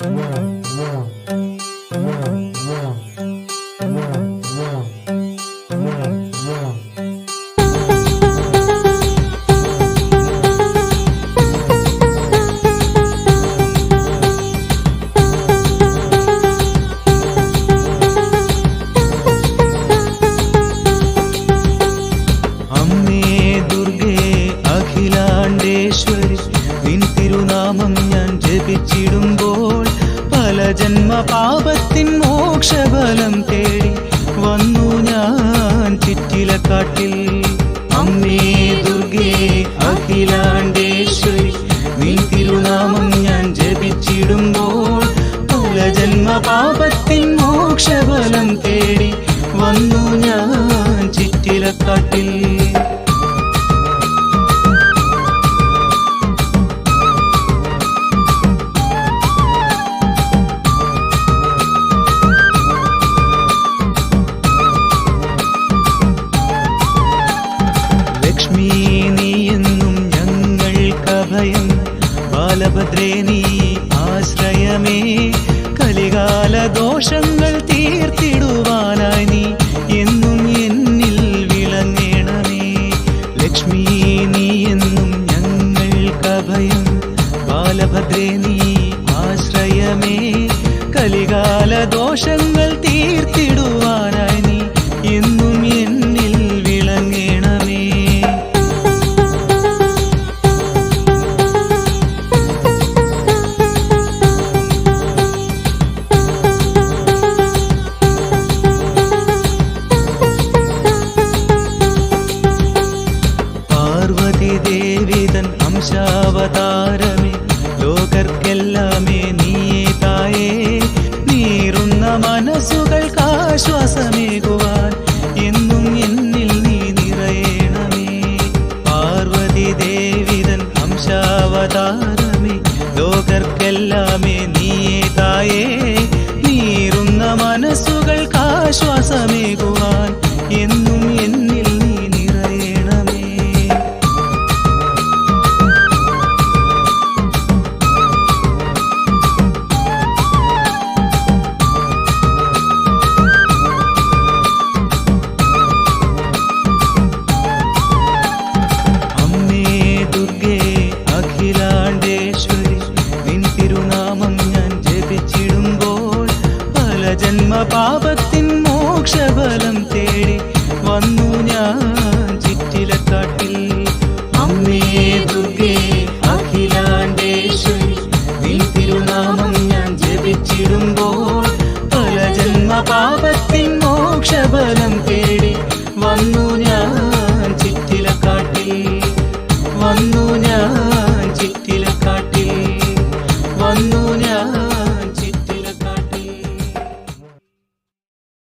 അമ്മേ ജന്മ പാപത്തിൻ മോക്ഷബലം തേടി വന്നു ഞാൻ ചിറ്റിലക്കാട്ടിൽ. അമ്മേ ദുർഗേ അഖിലാണ്ടേശ്വരി നീ തിരുനാമം ഞാൻ ജപിച്ചിടുമ്പോൾ പല ജന്മ പാപത്തിൻ മോക്ഷബലം തേടി വന്നു ഞാൻ ചിറ്റിലക്കാട്ടിൽ. നീ എന്നും നീ ആശ്രയമേ. കലികാല ദോഷങ്ങൾ തീർത്തിടുവാനായി നീ എന്നും എന്നിൽ വിളങ്ങണമേ. ലക്ഷ്മി നീ എന്നും ഞങ്ങൾക്കഭയം ബാലഭദ്രേ നീ ആശ്രയമേ. കലികാല ദോഷങ്ങൾ ദേവിതൻ അംശാവതാരമേ പാപത്തിൻ മോക്ഷബലം തേടി വന്നു ഞാൻ ചിറ്റിലക്കാട്ടിൽ.